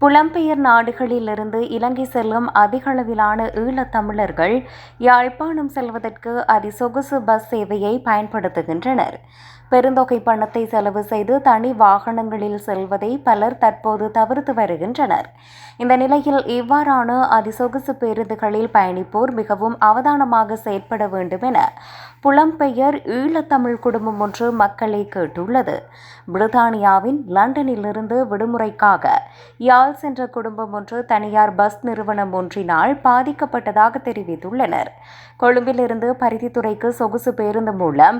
புலம்பெயர் நாடுகளிலிருந்து இலங்கை செல்லும் அதிகளவிலான ஈழத்தமிழர்கள் யாழ்ப்பாணம் செல்வதற்கு அதிசொகுசு பஸ் சேவையை பயன்படுத்துகின்றனர். பெருந்தொகை பணத்தை செலவு செய்து தனி வாகனங்களில் செல்வதை பலர் தற்போது தவிர்த்து வருகின்றனர். இந்த நிலையில் இவ்வாறான அதிசொகுசு பேருந்துகளில் பயணிப்போர் மிகவும் அவதானமாக செயற்பட வேண்டும் என புலம்பெயர் ஈழத்தமிழ் குடும்பம் ஒன்று மக்களை கேட்டுள்ளது. பிரித்தானியாவின் லண்டனிலிருந்து விடுமுறைக்காக யாழ் சென்ற குடும்பம் ஒன்று தனியார் பஸ் நிறுவனம் ஒன்றினால் பாதிக்கப்பட்டதாக தெரிவித்துள்ளனர். கொழும்பிலிருந்து பருத்தித்துறைக்கு சொகுசு பேருந்து மூலம்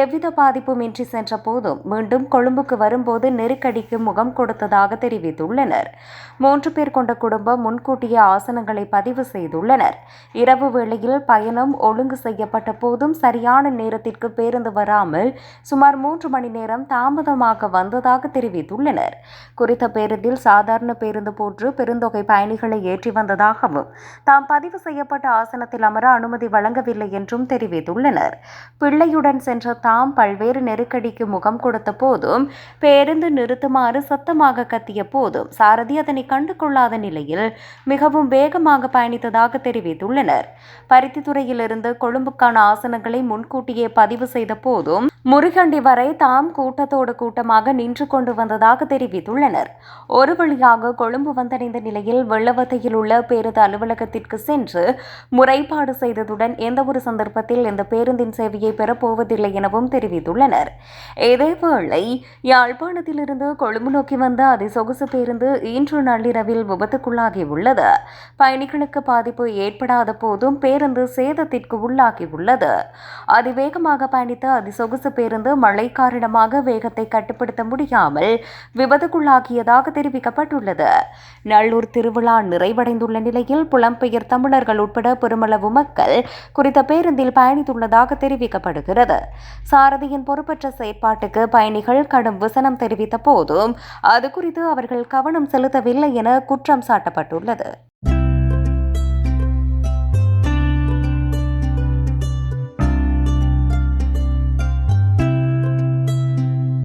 எவ்வித பாதிப்புமின்றி பயணமின்றி சென்ற போதும் மீண்டும் கொழும்புக்கு வரும்போது நெருக்கடிக்கு முகம் கொடுத்ததாக தெரிவித்துள்ளனர். மூன்று பேர் கொண்ட குடும்பம் முன்கூட்டிய ஆசனங்களை பதிவு செய்துள்ளனர். இரவு வேளையில் பயணம் ஒழுங்கு செய்யப்பட்ட போதும் சரியான நேரத்திற்கு பேருந்து வராமல் சுமார் மூன்று மணி நேரம் தாமதமாக வந்ததாக தெரிவித்துள்ளனர். குறித்த பேருந்தில் சாதாரண பேருந்து போன்று பெருந்தொகை பயணிகளை ஏற்றி வந்ததாகவும் தாம் பதிவு செய்யப்பட்ட ஆசனத்தில் அமர அனுமதி வழங்கவில்லை என்றும் தெரிவித்துள்ளனர். பிள்ளையுடன் சென்ற தாம் பல்வேறு நெருக்கடிக்கு முகம் கொடுத்த போதும் பேருந்து நிறுத்துமாறு சத்தமாக கத்திய போதும் சாரதி அதனை கண்டு கொள்ளாத நிலையில் மிகவும் வேகமாக பயணித்ததாக தெரிவித்துள்ளனர். பருத்தித்துறையிலிருந்து கொழும்புக்கான ஆசனங்களை முன்கூட்டியே பதிவு செய்த போதும் முருகண்டி வரை தாம் கூட்டத்தோடு கூட்டமாக நின்று கொண்டு வந்ததாக தெரிவித்துள்ளனர். ஒரு வழியாக கொழும்பு வந்தடைந்த நிலையில் வெள்ளவத்தையில் உள்ள பேருந்து அலுவலகத்திற்கு சென்று முறைப்பாடு செய்ததுடன் எந்தவொரு சந்தர்ப்பத்தில் இந்த பேருந்தின் சேவையை பெறப்போவதில்லை எனவும் தெரிவித்துள்ளனர். இதேவேளை யாழ்ப்பாணத்திலிருந்து கொழும்பு நோக்கி வந்த அதிசொகுசு பேருந்து இன்று நள்ளிரவில் விபத்துக்குள்ளாகியுள்ளது பயணிகளுக்கு பாதிப்பு ஏற்படாத போதும் பேருந்து சேதத்திற்கு உள்ளாகியுள்ளது அதிவேகமாக பயணித்த அதிசொகுசு பேருந்து மழை காரணமாக வேகத்தை கட்டுப்படுத்த முடியாமல் விபத்துக்குள்ளாகியதாக தெரிவிக்கப்பட்டுள்ளது. நல்லூர் திருவிழா நிறைவடைந்துள்ள நிலையில் புலம்பெயர் தமிழர்கள் உட்பட பெருமளவு மக்கள் குறித்த பேருந்தில் பயணித்துள்ளதாக தெரிவிக்கப்படுகிறது. சாரதியின் பொறுப்பற்ற செயற்பாட்டுக்கு பயணிகள் கடும் விசனம் தெரிவித்த போதும் அது குறித்து அவர்கள் கவனம் செலுத்தவில்லை என குற்றம் சாட்டப்பட்டுள்ளது.